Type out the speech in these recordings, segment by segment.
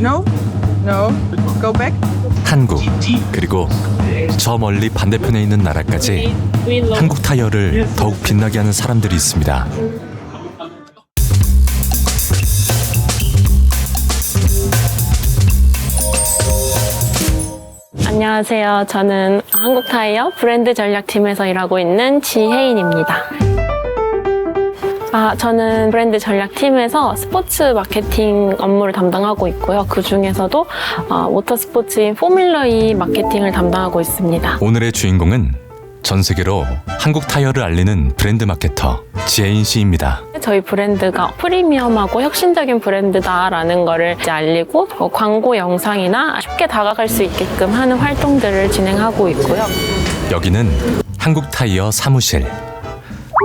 No? No. Go back. 한국 그리고 저 멀리 반대편에 있는 나라까지 한국 타이어를 더욱 빛나게 하는 사람들이 있습니다. 안녕하세요. 저는 한국 타이어 브랜드 전략팀에서 일하고 있는 지혜인입니다. 아, 저는 브랜드 전략팀에서 스포츠 마케팅 업무를 담당하고 있고요. 그 중에서도 어, 모터 스포츠인 포뮬러 E 마케팅을 담당하고 있습니다. 오늘의 주인공은 전 세계로 한국 타이어를 알리는 브랜드 마케터 지혜인 씨입니다. 저희 브랜드가 프리미엄하고 혁신적인 브랜드다라는 거를 이제 알리고 어, 광고 영상이나 쉽게 다가갈 수 있게끔 하는 활동들을 진행하고 있고요. 여기는 한국 타이어 사무실.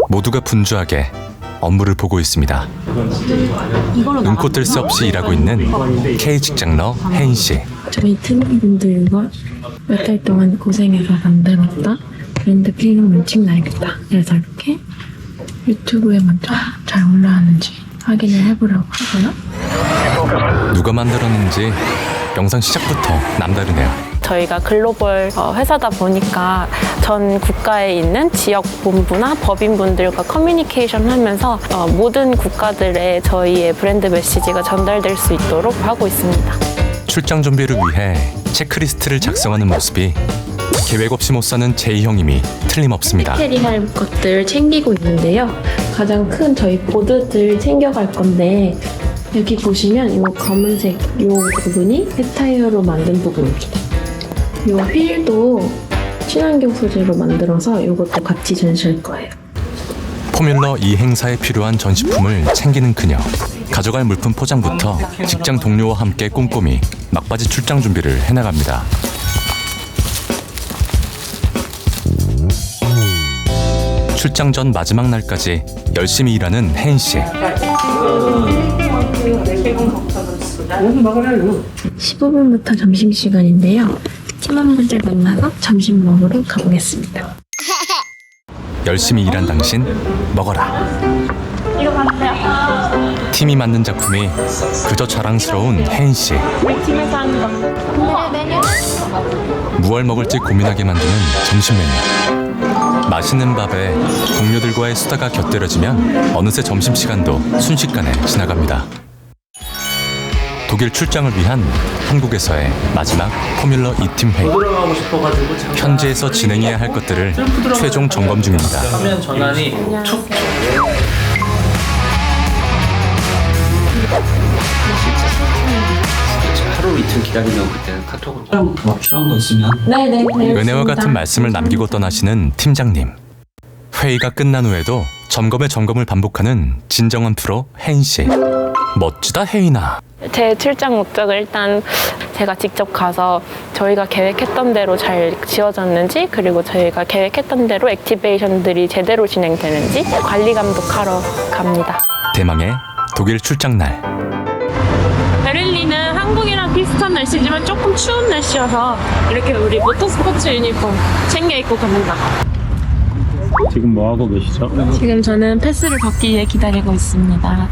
모두가 분주하게 업무를 보고 있습니다. 눈코 뜰 새 없이 일하고 있는 K 직장러 혜인 씨. 저희 팀원분들과 몇 달 동안 고생해서 만들었다 브랜드 필름을 찍나야겠다. 그래서 이렇게 유튜브에 먼저 잘 올라왔는지 확인을 해보려고 하고요. 누가 만들었는지 영상 시작부터 남다르네요. 저희가 글로벌 어, 회사다 보니까 전 국가에 있는 지역 본부나 법인분들과 커뮤니케이션 하면서 어, 모든 국가들의 저희의 브랜드 메시지가 전달될 수 있도록 하고 있습니다. 출장 준비를 위해 체크리스트를 작성하는 모습이 계획 없이 못 사는 제이 형님이 틀림없습니다. 캐리할 것들 챙기고 있는데요. 가장 큰 저희 보드들 챙겨갈 건데 여기 보시면 이 검은색 이 부분이 폐타이어로 만든 부분입니다. 이 휠도 친환경 소재로 만들어서 이것도 같이 전시할 거예요. 포뮬러 이 행사에 필요한 전시품을 챙기는 그녀. 가져갈 물품 포장부터 직장 동료와 함께 꼼꼼히 막바지 출장 준비를 해나갑니다. 출장 전 마지막 날까지 열심히 일하는 혜인 씨. 15분부터 점심시간인데요. 팀원분들 만나서 점심 먹으러 가보겠습니다. 열심히 일한 당신 먹어라. 팀이 만든 작품이 그저 자랑스러운 혜인 씨. 팀에서 하는 거. 무얼 먹을지 고민하게 만드는 점심 메뉴. 맛있는 밥에 동료들과의 수다가 곁들여지면 어느새 점심 시간도 순식간에 지나갑니다. 독일 출장을 위한 한국에서의 마지막 포뮬러 2팀 회의. 현지에서 진행해야 할 것들을 최종 점검 중입니다. 화면 전환이 툭 하루 이틀 기다리면 그때 카톡으로 촬영 필요한 거 있으면 은혜와 같은 말씀을 남기고 떠나시는 팀장님. 회의가 끝난 후에도 점검의 점검을 반복하는 진정한 프로 혜인 씨. 멋지다 혜인아. 제 출장 목적을 일단 제가 직접 가서 저희가 계획했던 대로 잘 지어졌는지 그리고 저희가 계획했던 대로 액티베이션들이 제대로 진행되는지 관리 감독하러 갑니다. 대망의 독일 출장 날. 베를린은 한국이랑 비슷한 날씨지만 조금 추운 날씨여서 이렇게 우리 모터스포츠 유니폼 챙겨 입고 갑니다. 지금 뭐 하고 계시죠? 지금 저는 패스를 받기 위해 기다리고 있습니다.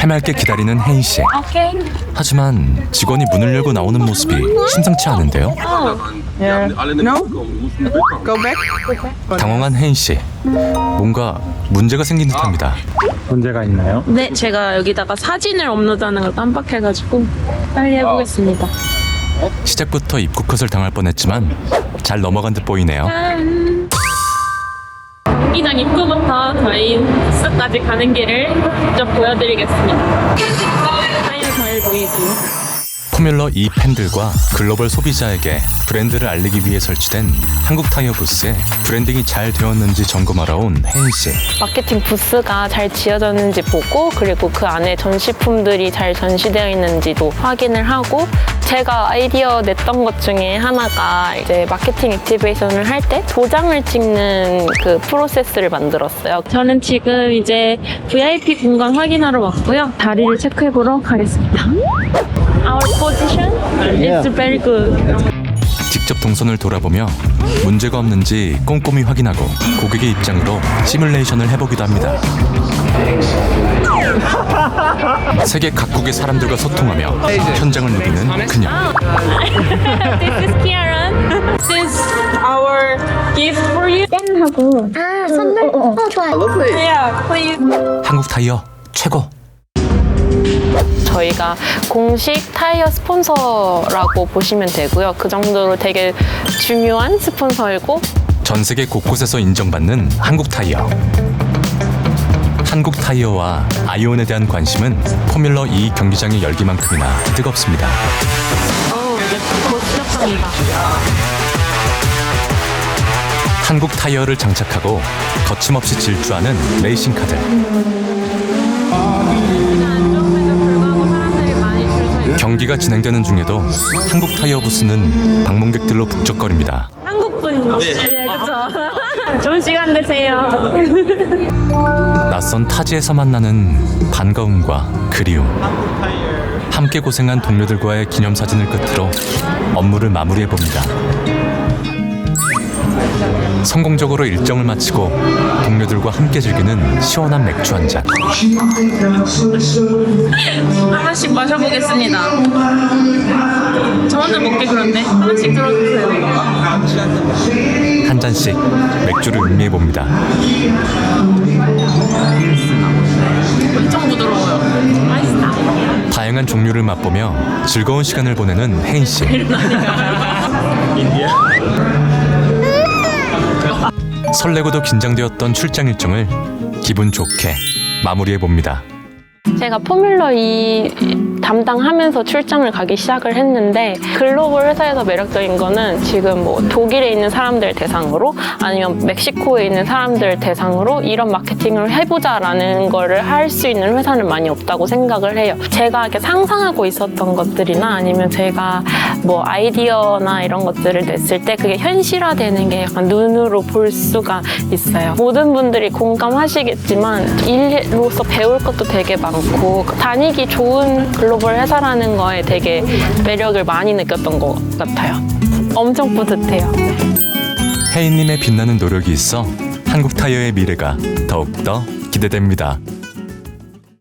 해맑게 기다리는 혜인 씨. 오케이. 하지만 직원이 문을 열고 나오는 모습이 심상치 않은데요. Yeah. No? Go back. 당황한 혜인 씨. 뭔가 문제가 생긴 듯합니다. 문제가 있나요? 네, 제가 여기다가 사진을 업로드하는 걸 깜빡해가지고 빨리 해보겠습니다. 시작부터 입국 컷을 당할 뻔했지만 잘 넘어간 듯 보이네요. 경기장 입구부터 저희 부스까지 가는 길을 직접 보여드리겠습니다. 잘 보이고. 포뮬러 2 팬들과 글로벌 소비자에게 브랜드를 알리기 위해 설치된 한국 타이어 부스에 브랜딩이 잘 되었는지 점검하러 온 혜인 씨. 마케팅 부스가 잘 지어졌는지 보고 그리고 그 안에 전시품들이 잘 전시되어 있는지도 확인을 하고 제가 아이디어 냈던 것 중에 하나가 이제 마케팅 액티베이션을 할 때 도장을 찍는 그 프로세스를 만들었어요. 저는 지금 이제 VIP 공간 확인하러 왔고요. 다리를 체크해 보러 가겠습니다. Our position is very good. 동선을 돌아보며 문제가 없는지 꼼꼼히 확인하고 고객의 입장으로 시뮬레이션을 해보기도 합니다. 세계 각국의 사람들과 소통하며 현장을 누비는 그녀. This is Kieran. This is our gift for you. 땡하고 아 선물? 어, 좋아요 Yeah, please. 한국 타이어 최고. 저희가 공식 타이어 스폰서라고 보시면 되고요. 그 정도로 되게 중요한 스폰서이고 전 세계 곳곳에서 인정받는 한국 타이어. 한국 타이어와 아이온에 대한 관심은 포뮬러 2 경기장의 열기만큼이나 뜨겁습니다. 한국 타이어를 장착하고 거침없이 질주하는 레이싱카들. 경기가 진행되는 중에도 한국 타이어 부스는 방문객들로 북적거립니다. 한국분 네, 그렇죠. 좋은 시간 되세요. 낯선 타지에서 만나는 반가움과 그리움. 함께 고생한 동료들과의 기념사진을 끝으로 업무를 마무리해 봅니다. 성공적으로 일정을 마치고 동료들과 함께 즐기는 시원한 맥주 한 잔. 하나씩 마셔보겠습니다. 저 혼자 먹기 그런데 하나씩 들어주세요. 한 잔씩 맥주를 음미해 봅니다. 엄청 부드러워요. 맛있다. 다양한 종류를 맛보며 즐거운 시간을 보내는 혜인 씨. 설레고도 긴장되었던 출장 일정을 기분 좋게 마무리해 봅니다. 제가 포뮬러 2 담당하면서 출장을 가기 시작을 했는데 글로벌 회사에서 매력적인 거는 지금 뭐 독일에 있는 사람들 대상으로 아니면 멕시코에 있는 사람들 대상으로 이런 마케팅을 해보자라는 거를 할 수 있는 회사는 많이 없다고 생각을 해요. 제가 이렇게 상상하고 있었던 것들이나 아니면 제가 뭐 아이디어나 이런 것들을 냈을 때 그게 현실화되는 게 약간 눈으로 볼 수가 있어요. 모든 분들이 공감하시겠지만 일로서 배울 것도 되게 많고 다니기 좋은 글로벌 회사라는 거에 되게 매력을 많이 느꼈던 것 같아요. 엄청 뿌듯해요. 혜인님의 빛나는 노력이 있어 한국 타이어의 미래가 더욱더 기대됩니다.